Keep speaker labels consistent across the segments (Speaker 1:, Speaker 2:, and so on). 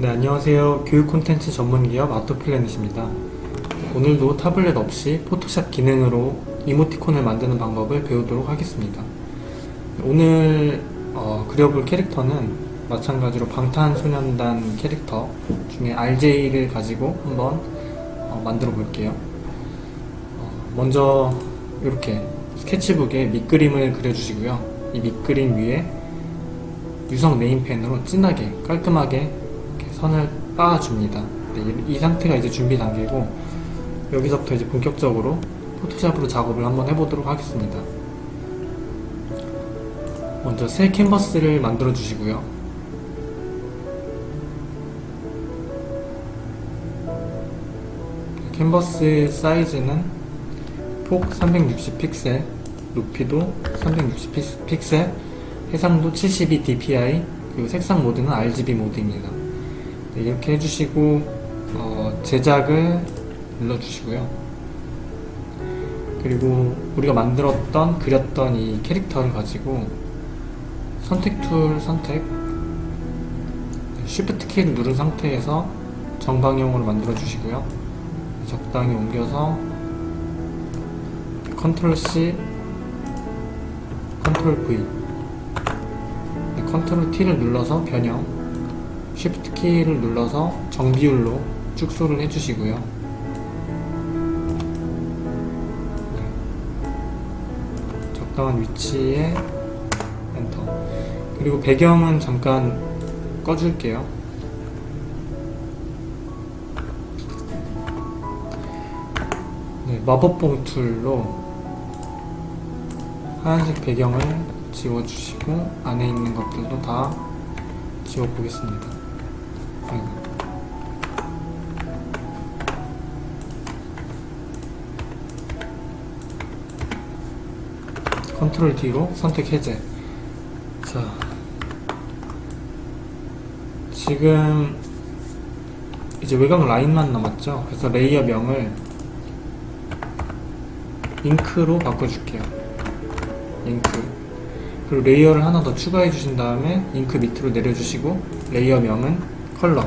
Speaker 1: 네, 안녕하세요. 교육 콘텐츠 전문 기업 아토플래닛입니다. 오늘도 타블렛 없이 포토샵 기능으로 이모티콘을 만드는 방법을 배우도록 하겠습니다. 오늘 어, 그려볼 캐릭터는 마찬가지로 방탄소년단 캐릭터 중에 RJ를 가지고 한번 어, 만들어 볼게요. 어, 먼저 이렇게 스케치북에 밑그림을 그려주시고요. 이 밑그림 위에 유성 네임펜으로 진하게 깔끔하게 선을 빻아줍니다. 네, 이, 이 상태가 이제 준비 단계고 여기서부터 이제 본격적으로 포토샵으로 작업을 한번 해보도록 하겠습니다. 먼저 새 캔버스를 만들어 주시고요. 캔버스 사이즈는 폭 360 픽셀, 높이도 360 픽셀, 해상도 72 dpi, 그리고 색상 모드는 RGB 모드입니다. 네, 이렇게 해주시고 어, 제작을 눌러주시고요. 그리고 우리가 만들었던 그렸던 이 캐릭터를 가지고 선택 툴 선택 Shift 키를 누른 상태에서 정방향으로 만들어 주시고요. 적당히 옮겨서 컨트롤 C, 컨트롤 V, 네, 컨트롤 T를 눌러서 변형, Shift 키를 눌러서 정비율로 축소를 해주시고요. 적당한 위치에 엔터. 그리고 배경은 잠깐 꺼줄게요. 네, 마법봉 툴로 하얀색 배경을 지워주시고 안에 있는 것들도 다 지워보겠습니다. 컨트롤 D로 선택 해제. 자, 지금 이제 외곽 라인만 남았죠. 그래서 레이어 명을 잉크로 바꿔줄게요. 잉크. 그리고 레이어를 하나 더 추가해 주신 다음에 잉크 밑으로 내려주시고 레이어 명은 컬러.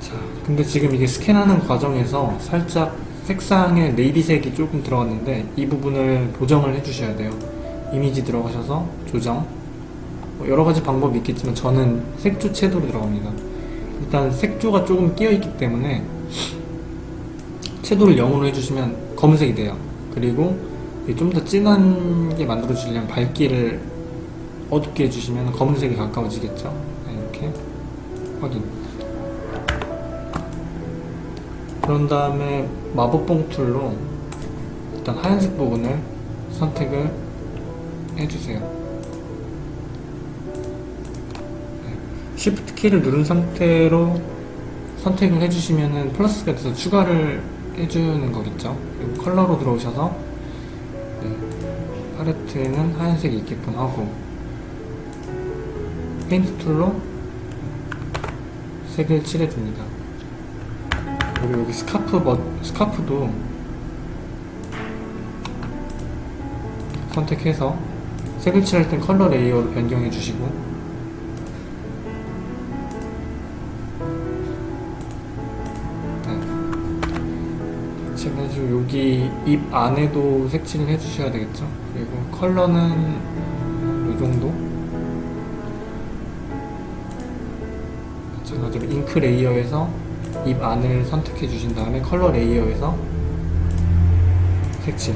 Speaker 1: 자, 근데 지금 이게 스캔하는 과정에서 살짝 색상의 네이비색이 조금 들어갔는데 이 부분을 보정을 해주셔야 돼요. 이미지 들어가셔서 조정. 뭐 여러 가지 방법이 있겠지만 저는 색조 채도로 들어갑니다. 일단 색조가 조금 끼어 있기 때문에 채도를 0으로 해주시면 검은색이 돼요. 그리고 좀 더 진한 게 만들어주려면 밝기를 어둡게 해주시면 검은색이 가까워지겠죠. 네, 이렇게 확인. 그런 다음에 마법봉 툴로 일단 하얀색 부분을 선택을 해주세요. 네. Shift 키를 누른 상태로 선택을 해주시면은 플러스가 돼서 추가를 해주는 거겠죠. 그리고 컬러로 들어오셔서 네. 팔레트에는 하얀색이 있게끔 하고 페인트 툴로 색을 칠해줍니다. 그리고 여기 스카프 버, 스카프도 선택해서 색을 칠할 땐 컬러 레이어로 변경해 주시고 네. 색칠해주고 여기 입 안에도 색칠을 해주셔야 되겠죠 그리고 컬러는 이 정도 마찬가지로 잉크 레이어에서 입 안을 선택해 주신 다음에 컬러 레이어에서 색칠.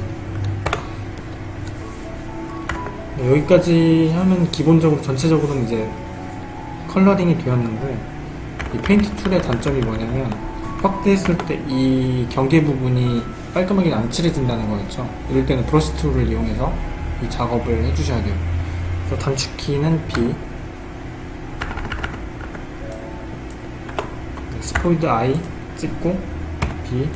Speaker 1: 네, 여기까지 하면 기본적으로 전체적으로는 이제 컬러링이 되었는데 이 페인트 툴의 단점이 뭐냐면 확대했을 때 이 경계 부분이 깔끔하게 안 칠해진다는 거였죠. 이럴 때는 브러쉬 툴을 이용해서 이 작업을 해주셔야 돼요. 그래서 단축키는 B 스포이드 I 찍고 B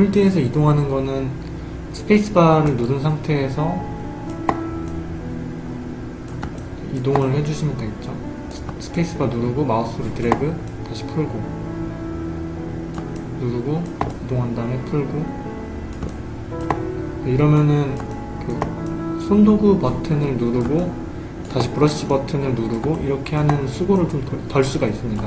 Speaker 1: 홀드에서 이동하는 거는 스페이스바를 누른 상태에서 이동을 해주시면 되겠죠. 스- 스페이스바 누르고 마우스로 드래그 다시 풀고 누르고 이동한 다음에 풀고 이러면은 그 손도구 버튼을 누르고 다시 브러쉬 버튼을 누르고 이렇게 하는 수고를 좀 덜 수가 있습니다.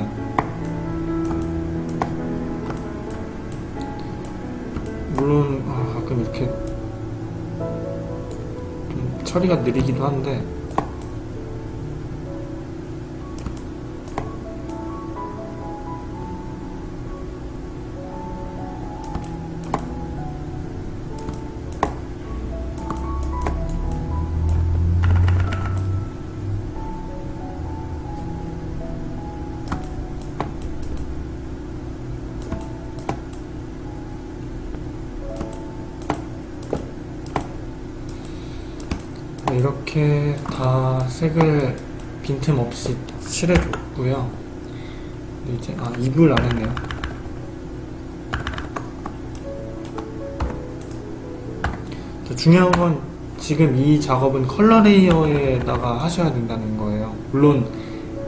Speaker 1: 물론 아, 가끔 이렇게 좀 처리가 느리기도 한데 색을 빈틈 없이 칠해줬고요. 이제 아 입을 안 했네요. 자, 중요한 건 지금 이 작업은 컬러 레이어에다가 하셔야 된다는 거예요. 물론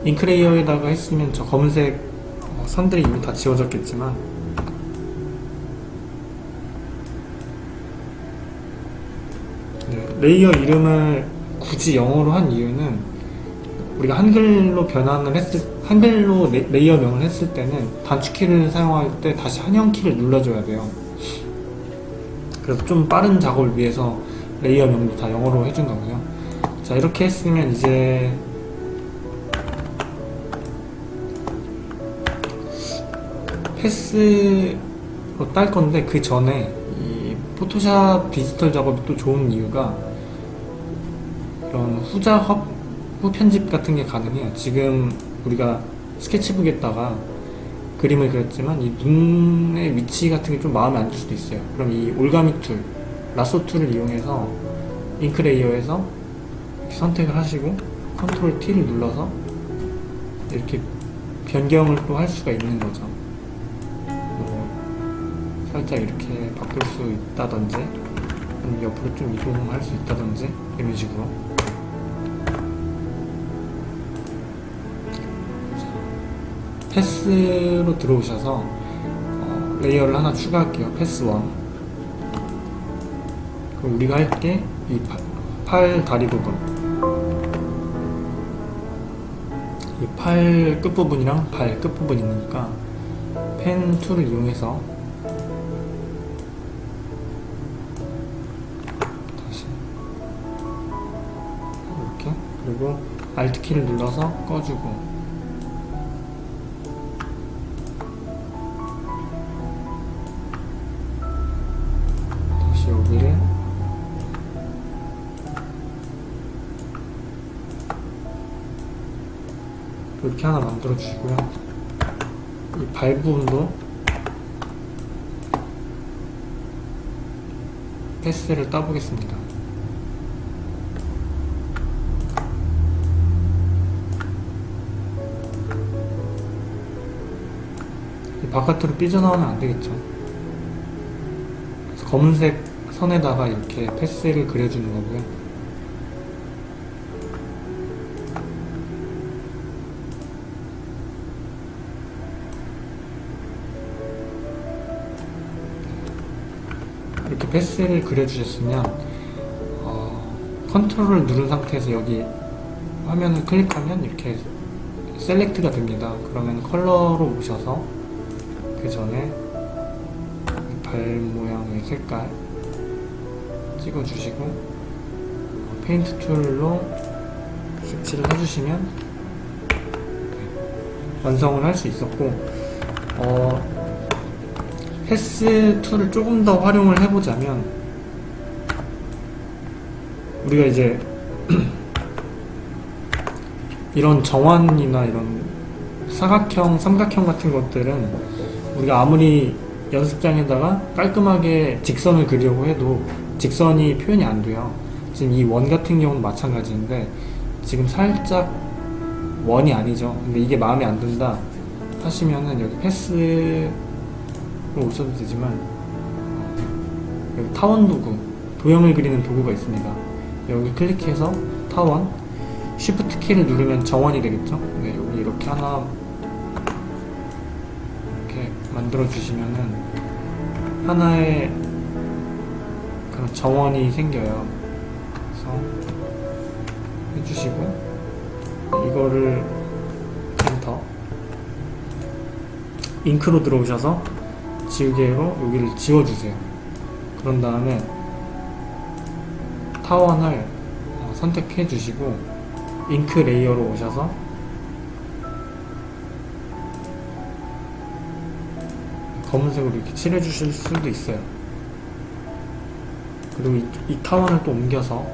Speaker 1: 잉크 레이어에다가 했으면 저 검은색 어, 선들이 이미 다 지워졌겠지만 네, 레이어 이름을 굳이 영어로 한 이유는 우리가 한글로 변환을 했을 한글로 레, 레이어 명을 했을 때는 단축키를 사용할 때 다시 한영 키를 눌러줘야 돼요. 그래서 좀 빠른 작업을 위해서 레이어 명도 다 영어로 해준 거고요. 자 이렇게 했으면 이제 패스로 딸 건데 그 전에 이 포토샵 디지털 작업이 또 좋은 이유가 이런 후작업, 후편집 같은 게 가능해요. 지금 우리가 스케치북에다가 그림을 그렸지만 이 눈의 위치 같은 게 좀 마음에 안 들 수도 있어요. 그럼 이 올가미 툴, 라소 툴을 이용해서 잉크 레이어에서 선택을 하시고 컨트롤 T를 눌러서 이렇게 변경을 또 할 수가 있는 거죠. 뭐 살짝 이렇게 바꿀 수 있다든지 옆으로 좀 이동할 수 있다든지 이런 식으로 패스로 들어오셔서 어, 레이어를 하나 추가할게요. 패스 1 그럼 우리가 할 게 이 팔 다리 부분. 이 팔 끝부분이랑 발 끝부분이 있으니까 펜 툴을 이용해서 다시 이렇게. 그리고 Alt 키를 눌러서 꺼주고 이렇게 하나 만들어 주시고요. 이 발 부분도 패스를 따보겠습니다. 이 바깥으로 삐져나오면 안 되겠죠. 검은색 선에다가 이렇게 패스를 그려주는 거고요. 패스를 그려주셨으면 어, 컨트롤을 누른 상태에서 여기 화면을 클릭하면 이렇게 셀렉트가 됩니다. 그러면 컬러로 오셔서 그 전에 이발 모양의 색깔 찍어주시고 어, 페인트 툴로 색칠을 해주시면 네, 완성을 할 수 있었고 어, 패스 툴을 조금 더 활용을 해보자면 우리가 이제 이런 정원이나 이런 사각형, 삼각형 같은 것들은 우리가 아무리 연습장에다가 깔끔하게 직선을 그리려고 해도 직선이 표현이 안 돼요. 지금 이 원 같은 경우는 마찬가지인데 지금 살짝 원이 아니죠. 근데 이게 마음에 안 든다 하시면은 여기 패스 로 오셔도 되지만 어, 여기 타원 도구, 도형을 그리는 도구가 있습니다. 여기 클릭해서 타원, 쉬프트 키를 누르면 정원이 되겠죠? 네, 여기 이렇게 하나 이렇게 만들어 주시면은 하나의 그런 정원이 생겨요. 그래서 해주시고 이거를 엔터 잉크로 들어오셔서 지우개로 여기를 지워주세요. 그런 다음에 타원을 어, 선택해 주시고 잉크 레이어로 오셔서 검은색으로 이렇게 칠해 주실 수도 있어요. 그리고 이, 이 타원을 또 옮겨서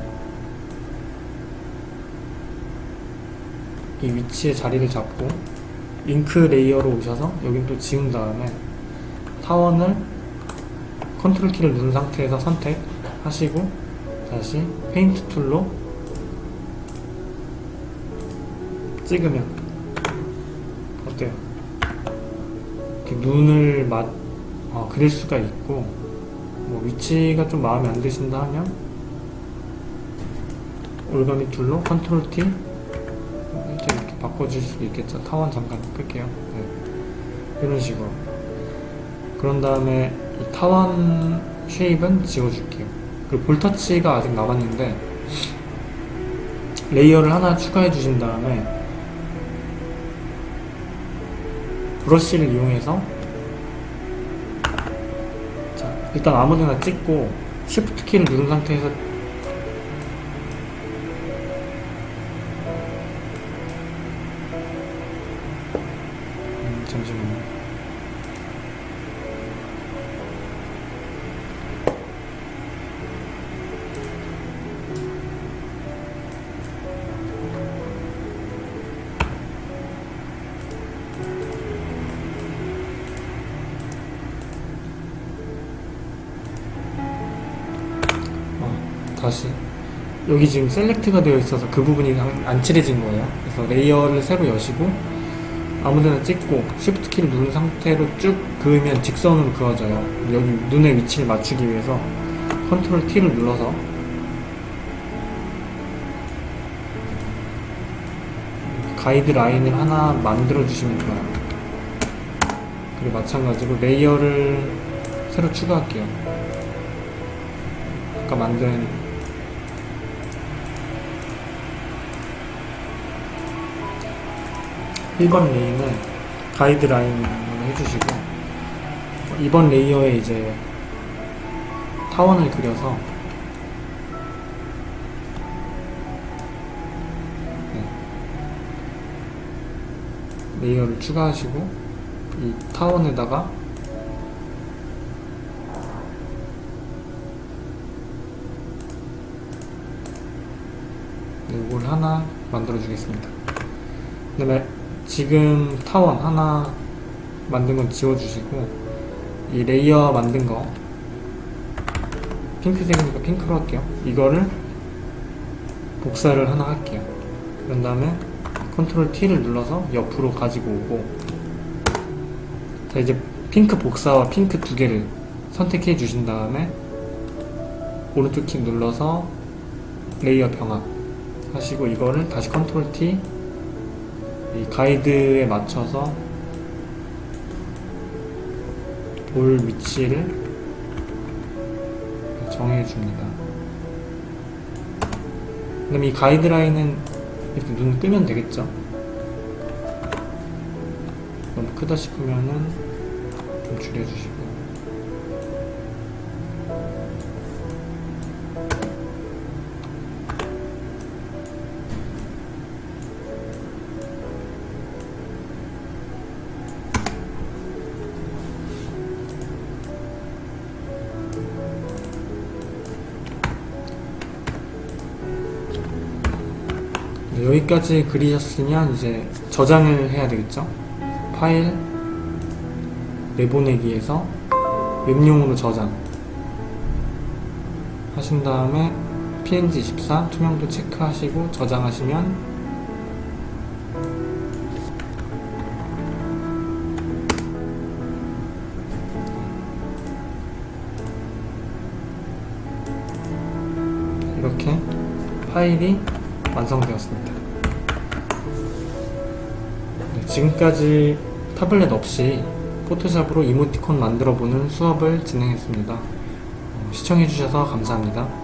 Speaker 1: 이 위치에 자리를 잡고 잉크 레이어로 오셔서 여긴 또 지운 다음에 타원을 컨트롤 키를 누른 상태에서 선택하시고 다시 페인트 툴로 찍으면 어때요? 이렇게 눈을 맞, 어, 그릴 수가 있고 뭐 위치가 좀 마음에 안 드신다 하면 올가미 툴로 컨트롤 T 이렇게, 바꿔줄 수도 있겠죠. 타원 잠깐 끌게요. 네. 이런 식으로. 그런 다음에 이 타원 쉐입은 지워줄게요. 그리고 볼터치가 아직 남았는데 레이어를 하나 추가해 주신 다음에 브러쉬를 이용해서 자 일단 아무데나 찍고 Shift 키를 누른 상태에서 다시 여기 지금 셀렉트가 되어 있어서 그 부분이 안- 안 칠해진 거예요. 그래서 레이어를 새로 여시고 아무데나 찍고 Shift 키를 누른 상태로 쭉 그으면 직선으로 그어져요. 여기 눈의 위치를 맞추기 위해서 컨트롤 T를 눌러서 가이드 라인을 하나 만들어 주시면 좋아요. 그리고 마찬가지로 레이어를 새로 추가할게요. 아까 만든 1번 레이는 가이드라인으로 해주시고 2번 레이어에 이제 타원을 그려서 네. 레이어를 추가하시고 이 타원에다가 네, 이걸 하나 만들어 주겠습니다. 그 다음에 지금 타원 하나 만든 건 지워주시고 이 레이어 만든 거 핑크색이니까 핑크로 할게요. 이거를 복사를 하나 할게요. 그런 다음에 컨트롤 T를 눌러서 옆으로 가지고 오고 자 이제 핑크 복사와 핑크 두 개를 선택해 주신 다음에 오른쪽 키 눌러서 레이어 병합 하시고 이거를 다시 컨트롤 T 이 가이드에 맞춰서 볼 위치를 정해 줍니다. 그럼 이 가이드라인은 이렇게 눈 뜨면 되겠죠? 너무 크다 싶으면은 좀 줄여주시고 여기까지 그리셨으면 이제 저장을 해야 되겠죠? 파일, 내보내기에서 웹용으로 저장 하신 다음에 png24 투명도 체크하시고 저장하시면 이렇게 파일이 완성되었습니다. 네, 지금까지 타블렛 없이 포토샵으로 이모티콘 만들어보는 수업을 진행했습니다. 어, 시청해주셔서 감사합니다.